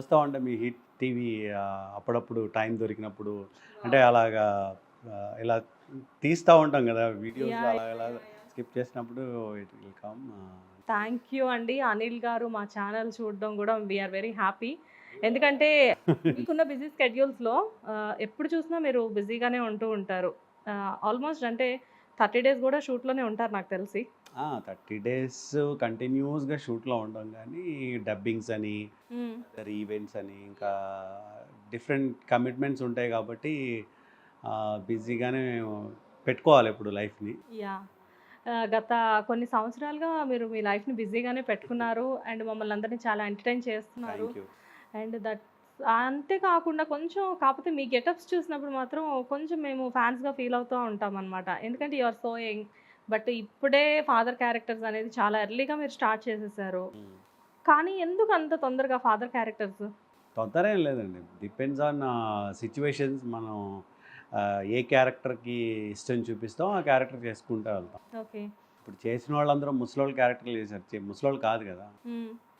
చూస్తూ ఉంటే మీ హిట్ టీవీ అప్పుడప్పుడు టైం దొరికినప్పుడు. అంటే అలాగా ఇలా తీస్తూ ఉంటాం కదా వీడియోస్ అలా ఇలా స్కిప్ చేసినప్పుడు it will come thank you అండి. అనిల్ గారు మా ఛానల్ చూడడం కూడా వీఆర్ వెరీ హ్యాపీ. ఎందుకంటే మీకున్న బిజీ స్కెడ్యూల్స్లో ఎప్పుడు చూసినా మీరు బిజీగానే ఉంటూ ఉంటారు. ఆల్మోస్ట్ అంటే థర్టీ డేస్ కూడా షూట్లోనే ఉంటారు నాకు తెలిసి. థర్టీ డేస్ కంటిన్యూస్గా షూట్లో ఉంటాం కానీ డబ్బింగ్స్ అని ఈవెంట్స్ అని ఇంకా డిఫరెంట్ కమిట్మెంట్స్ ఉంటాయి కాబట్టి బిజీగానే పెట్టుకోవాలి ఇప్పుడు లైఫ్ని. యా. గత కొన్ని సంవత్సరాలుగా మీరు మీ లైఫ్ని బిజీగానే పెట్టుకున్నారు అండ్ మమ్మల్ని అందరినీ చాలా ఎంటర్టైన్ చేస్తున్నారు. అండ్ దట్ అంతేకాకుండా కొంచెం కాకపోతే మీ గెటప్స్ చూసినప్పుడు మాత్రం కొంచెం మేము ఫ్యాన్స్గా ఫీల్ అవుతూ ఉంటాం అనమాట ఎందుకంటే you are so young but ఇప్పుడే ఫాదర్ క్యారెక్టర్స్ అనేది చాలా ఎర్లీగా మీరు స్టార్ట్ చేసేసారు. కానీ ఎందుకు అంత తొందరగా ఫాదర్ క్యారెక్టర్స్? తొందర ఏం లేదండి. డిపెండ్స్ ఆన్ సిచ్యువేషన్స్ మనం ఏ క్యారెక్టర్కి ఇష్టం చూపిస్తాం ఆ క్యారెక్టర్ చేసుకుంటూ వెళ్తాం. ఓకే. ఇప్పుడు చేసిన వాళ్ళందరూ ముసలోళ్ళ క్యారెక్టర్లు చేశారు. ముసలోళ్ళు కాదు కదా.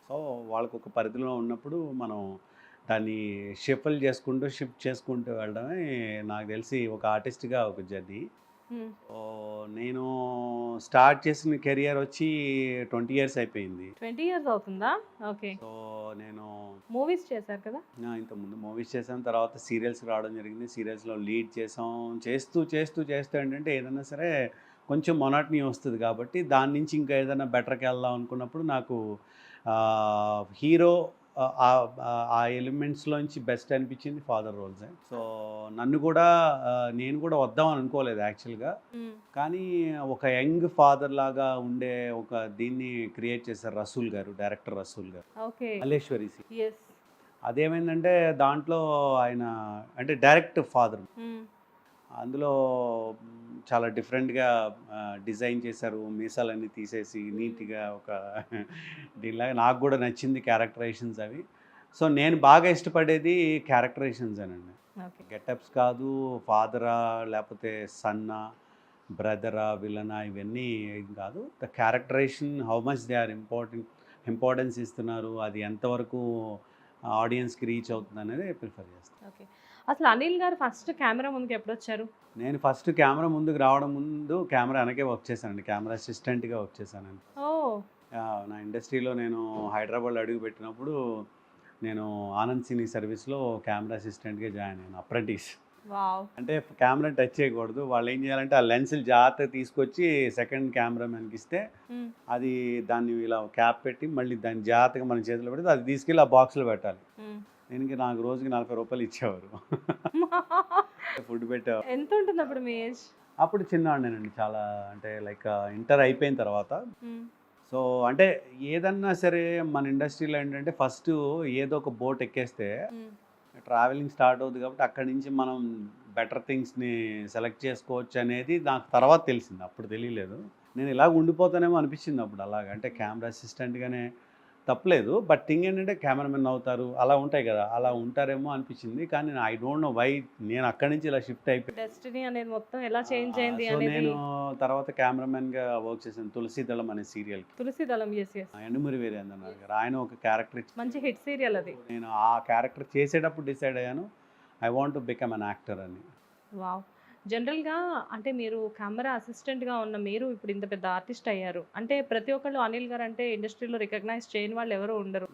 సో వాళ్ళకు ఒక పరిధిలో ఉన్నప్పుడు మనం దాన్ని షిఫల్ చేసుకుంటూ షిఫ్ట్ చేసుకుంటూ వెళ్ళడమే నాకు తెలిసి ఒక ఆర్టిస్ట్గా ఒక జర్నీ నేను స్టార్ట్ చేసిన కెరియర్ వచ్చి ట్వంటీ ఇయర్స్ అయిపోయింది. ట్వంటీ ఇయర్స్ అవుతుందా? ఓకే. సో నేను మూవీస్ చేశారు కదా? నా ఇంతకుముందు మూవీస్ చేసాం తర్వాత సీరియల్స్ రావడం జరిగింది. సీరియల్స్లో లీడ్ చేసాం చేస్తూ చేస్తూ చేస్తూ ఏంటంటే ఏదైనా సరే కొంచెం మొనాట్నీ వస్తుంది కాబట్టి దాని నుంచి ఇంకా ఏదైనా బెటర్కి వెళ్దాం అనుకున్నప్పుడు నాకు హీరో ఆ ఎలిమెంట్స్లోంచి బెస్ట్ అనిపించింది ఫాదర్ రోల్స్ సో నన్ను కూడా నేను కూడా వద్దామని అనుకోలేదు యాక్చువల్గా కానీ ఒక యంగ్ ఫాదర్ లాగా ఉండే ఒక దీన్ని క్రియేట్ చేశారు రసూల్ గారు డైరెక్టర్ రసూల్ గారు. మల్లేశ్వరి అదేమైందంటే దాంట్లో ఆయన అంటే డైరెక్ట్ ఫాదర్ అందులో మ్, చాలా డిఫరెంట్గా డిజైన్ చేశారు. మీసాలన్నీ తీసేసి నీట్గా ఒక దీనిలాగా నాకు కూడా నచ్చింది క్యారెక్టరైజేషన్స్ అవి. సో నేను బాగా ఇష్టపడేది క్యారెక్టరైజేషన్స్ అనండి గెటప్స్ కాదు ఫాదరా లేకపోతే సన్నా బ్రదరా విలనా ఇవన్నీ ఏం కాదు. The characterization how much they are important importance ఇస్తున్నారు అది ఎంతవరకు ఆడియన్స్కి రీచ్ అవుతుంది అనేది ప్రిఫర్ చేస్తాను. ఓకే. అసలు అనిల్ గారు ఫస్ట్ కెమెరా ముందుకు ఎప్పుడు వచ్చారు నేను ఫస్ట్ కెమెరా ముందుకు రావడం ముందు కెమెరా వెనకే వర్క్ చేశానండి. కెమెరా అసిస్టెంట్గా వర్క్ చేశానండి. ఓ! నా ఇండస్ట్రీలో నేను హైదరాబాద్ అడుగు పెట్టినప్పుడు నేను ఆనంద్ సినీ సర్వీస్లో కెమెరా అసిస్టెంట్గా జాయిన్ అయ్యాను అప్రెంటిస్. అంటే కెమెరా టచ్ చేయకూడదు. వాళ్ళు ఏం చేయాలంటే ఆ లెన్సులు జాగ్రత్తగా తీసుకొచ్చి సెకండ్ కెమెరామెన్కి ఇస్తే అది దాన్ని ఇలా క్యాప్ పెట్టి మళ్ళీ దాన్ని జాగ్రత్తగా మన చేతిలో పెడితే అది తీసుకెళ్ళి ఆ బాక్స్లో పెట్టాలి. దీనికి నాకు రోజుకి నలభై రూపాయలు ఇచ్చేవారు. ఫుడ్ పెట్టేవారు ఎంత ఉంటుంది అప్పుడు మీ ఏజ్? అప్పుడు చిన్నవాడినేనండి చాలా అంటే లైక్ ఇంటర్ అయిపోయిన తర్వాత. సో అంటే ఏదన్నా సరే మన ఇండస్ట్రీలో ఏంటంటే ఫస్ట్ ఏదో ఒక బోట్ ఎక్కేస్తే ట్రావెలింగ్ స్టార్ట్ అవుతుంది కాబట్టి అక్కడి నుంచి మనం బెటర్ థింగ్స్ని సెలెక్ట్ చేసుకోవచ్చు అనేది నాకు తర్వాత తెలిసింది. అప్పుడు తెలియలేదు. నేను ఇలాగ ఉండిపోతానేమో అనిపించింది అప్పుడు అలాగ. అంటే కెమెరా అసిస్టెంట్గానే తప్పలేదు. బట్ థింగ్ ఏంటంటే కెమెరామెన్ అవుతారు. అలా ఉంటాయి కదా. అలా ఉంటారేమో అనిపించింది. కానీ ఐ డోంట్ నో వై నేను అక్కడి నుంచి ఇలా షిఫ్ట్ అయిపోయి డెస్టినీ అనేది మొత్తం ఎలా చేంజ్ అయింది నేను తర్వాత కెమెరామెన్గా వర్క్ చేశాను. తులసి దళం అనే సీరియల్కి. తులసి దళం ఎండుమూరి గారు ఆయన ఒక క్యారెక్టర్ మంచి హిట్ సీరియల్ అది. నేను ఆ క్యారెక్టర్ చేసేటప్పుడు డిసైడ్ అయ్యాను. I want to become an actor అని. వావ్. జనరల్గా అంటే మీరు కెమెరా అసిస్టెంట్గా ఉన్న మీరు ఇప్పుడు ఇంత పెద్ద ఆర్టిస్ట్ అయ్యారు. అంటే ప్రతి ఒక్కళ్ళు అనిల్ గారు అంటే ఇండస్ట్రీలో రికగ్నైజ్ చేయని వాళ్ళు ఎవరు ఉండరు.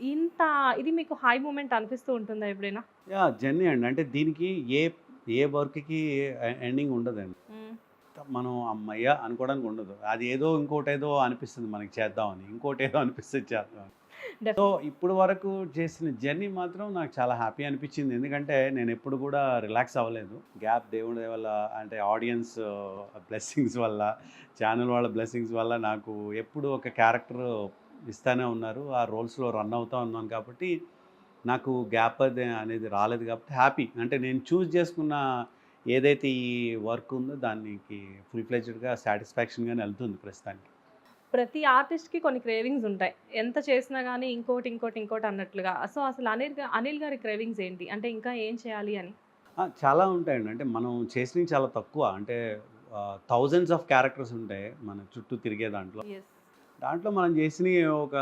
ఇంత ఇది మీకు హై మూమెంట్ అనిపిస్తూ ఉంటుందా ఎప్పుడైనా? యా జర్నీ అండి. అంటే దీనికి ఏ ఏ వర్క్కి ఎండింగ్ ఉండదండి. మనం అమ్మయ్య అనుకోవడానికి ఉండదు. అది ఏదో ఇంకోటి ఏదో అనిపిస్తుంది మనకి చేద్దామని. ఇంకోటి ఏదో అనిపిస్తుంది చేద్దాం సో ఇప్పుడు వరకు చేసిన జర్నీ మాత్రం నాకు చాలా హ్యాపీ అనిపించింది. ఎందుకంటే నేను ఎప్పుడు కూడా రిలాక్స్ అవ్వలేదు. గ్యాప్ దేవుడి వల్ల అంటే ఆడియన్స్ బ్లెస్సింగ్స్ వల్ల ఛానల్ వాళ్ళ బ్లెస్సింగ్స్ వల్ల నాకు ఎప్పుడు ఒక క్యారెక్టర్ ఇస్తానే ఉన్నారు. ఆ రోల్స్లో రన్ అవుతూ ఉన్నాను కాబట్టి నాకు గ్యాప్ అది అనేది రాలేదు కాబట్టి హ్యాపీ. అంటే నేను చూస్ చేసుకున్న ఏదైతే ఈ వర్క్ ఉందో దానికి ఫుల్ ఫ్లెజ్డ్గా సాటిస్ఫాక్షన్గానే వెళ్తుంది ప్రస్తుతానికి. ప్రతి ఆర్టిస్ట్కి కొన్ని క్రేవింగ్స్ ఉంటాయి. ఎంత చేసినా కానీ ఇంకోటి ఇంకోటి ఇంకోటి అన్నట్లుగా. సో అసలు అనిల్ అనిల్ గారి క్రేవింగ్స్ ఏంటి? అంటే ఇంకా ఏం చేయాలి అని? చాలా ఉంటాయండి. అంటే మనం చేసినవి చాలా తక్కువ. అంటే థౌజండ్స్ ఆఫ్ క్యారెక్టర్స్ ఉంటాయి మన చుట్టూ తిరిగే దాంట్లో. దాంట్లో మనం చేసిన ఒక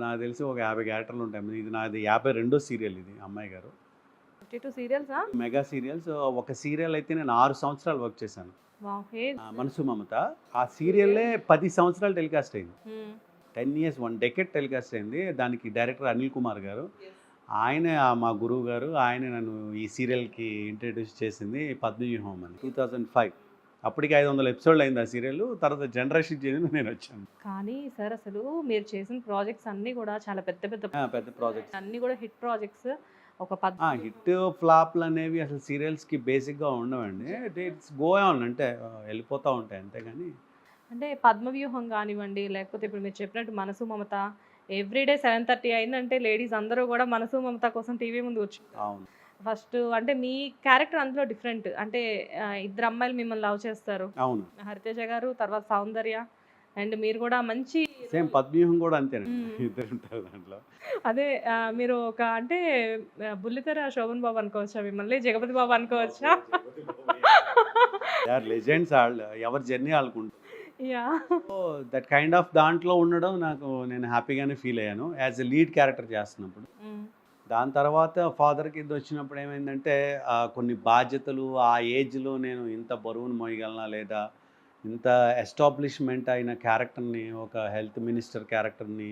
నాకు తెలిసి ఒక యాభై క్యారెక్టర్లు ఉంటాయి. ఇది నాది యాభై రెండో సీరియల్ ఇది అమ్మాయి గారు. ఫిఫ్టీ టూ సీరియల్సా మెగా సీరియల్స్. ఒక సీరియల్ అయితే నేను ఆరు సంవత్సరాలు వర్క్ చేశాను. మనసు మమత. ఆ సీరియల్లే పది సంవత్సరాలు టెలికాస్ట్ అయింది. Ten years one decade telecast అయింది. దానికి డైరెక్టర్ అనిల్ కుమార్ గారు. ఆయనే మా గురువు గారు ఆయన నన్ను ఈ సీరియల్కి ఇంట్రడ్యూస్ చేసింది పద్మవ్యూహం అని. టూ థౌజండ్ ఫైవ్ అప్పటికి ఐదు వందల ఎపిసోడ్లు అయింది ఆ సీరియల్ తర్వాత జనరేషన్ చేంజ్ నేను వచ్చాను. కానీ సార్ అసలు మీరు చేసిన ప్రాజెక్ట్స్ అన్నీ కూడా చాలా పెద్ద పెద్ద పెద్ద ప్రాజెక్ట్ అన్నీ కూడా హిట్ ప్రాజెక్ట్స్ ఒక హిట్ ఫ్లాప్లు అనేవి అసలు సీరియల్స్కి బేసిక్గా ఉండవండి. ఇట్స్ గో ఆన్ అంటే వెళ్ళిపోతూ ఉంటాయి అంతేగాని. అంటే పద్మవ్యూహం కానివ్వండి లేకపోతే ఇప్పుడు మీరు చెప్పినట్టు Manasu Mamata everyday seven thirty అయిందంటే లేడీస్ అందరూ కూడా మనసు మమత కోసం టీవీ ముందు వచ్చి ఫస్ట్ అంటే మీ క్యారెక్టర్ అందులో డిఫరెంట్. అంటే ఇద్దరు అమ్మాయిలు మిమ్మల్ని లవ్ చేస్తారు. అవును. హరితేజ గారు తర్వాత సౌందర్య అండ్ మీరు కూడా మంచి సేమ్ పద్మవ్యూహం కూడా అంతేనండి. ఇద్దరు ఉంటారు దాంట్లో. అదే మీరు ఒక అంటే బుల్లితెర శోభన్ బాబు అనుకోవచ్చా మిమ్మల్ని? జగపతి బాబు అనుకోవచ్చా? లెజెండ్స్ వాళ్ళు ఎవరి journey so that kind of దాంట్లో ఉండడం నాకు నేను హ్యాపీగానే ఫీల్ అయ్యాను. యాజ్ ఎ లీడ్ క్యారెక్టర్ చేస్తున్నప్పుడు. దాని తర్వాత ఫాదర్కి ఇది వచ్చినప్పుడు ఏమైందంటే కొన్ని బాధ్యతలు ఆ ఏజ్లో నేను ఇంత బరువును మోయగలనా లేదా? ఇంత ఎస్టాబ్లిష్మెంట్ అయిన క్యారెక్టర్ని ఒక హెల్త్ మినిస్టర్ క్యారెక్టర్ని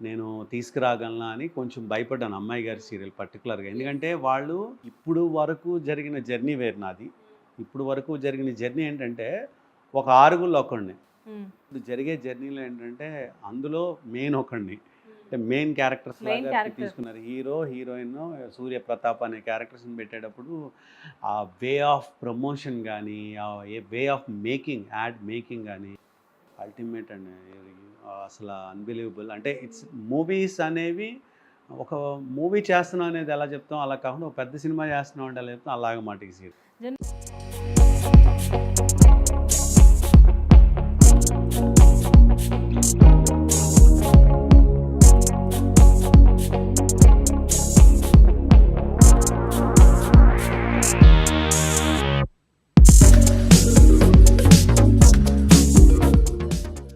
నేను తీసుకురాగలనా అని కొంచెం భయపడ్డాను అమ్మాయి గారి సీరియల్ పర్టికులర్గా ఎందుకంటే వాళ్ళు ఇప్పుడు వరకు జరిగిన జర్నీ వేరు నాది. ఇప్పుడు వరకు జరిగిన జర్నీ ఏంటంటే ఒక ఆరుగుళ్ళు ఒకడిని. ఇప్పుడు జరిగే జర్నీలో ఏంటంటే అందులో మెయిన్ ఒకడిని. మెయిన్ క్యారెక్టర్స్ లాగా. తీసుకున్నారు. హీరో హీరోయిన్ సూర్య ప్రతాప్ అనే క్యారెక్టర్స్ని పెట్టేటప్పుడు ఆ వే ఆఫ్ ప్రమోషన్ కానీ ఆ way of making ad making కానీ అల్టిమేట్ అండి అసలు అన్బిలీవబుల్ అంటే ఇట్స్ మూవీస్ అనేవి ఒక మూవీ చేస్తున్నాం అనేది ఎలా చెప్తాం? అలా కాకుండా ఒక పెద్ద సినిమా చేస్తున్నాం అంటే ఎలా చెప్తాం? అలాగే మాటికి సీరియల్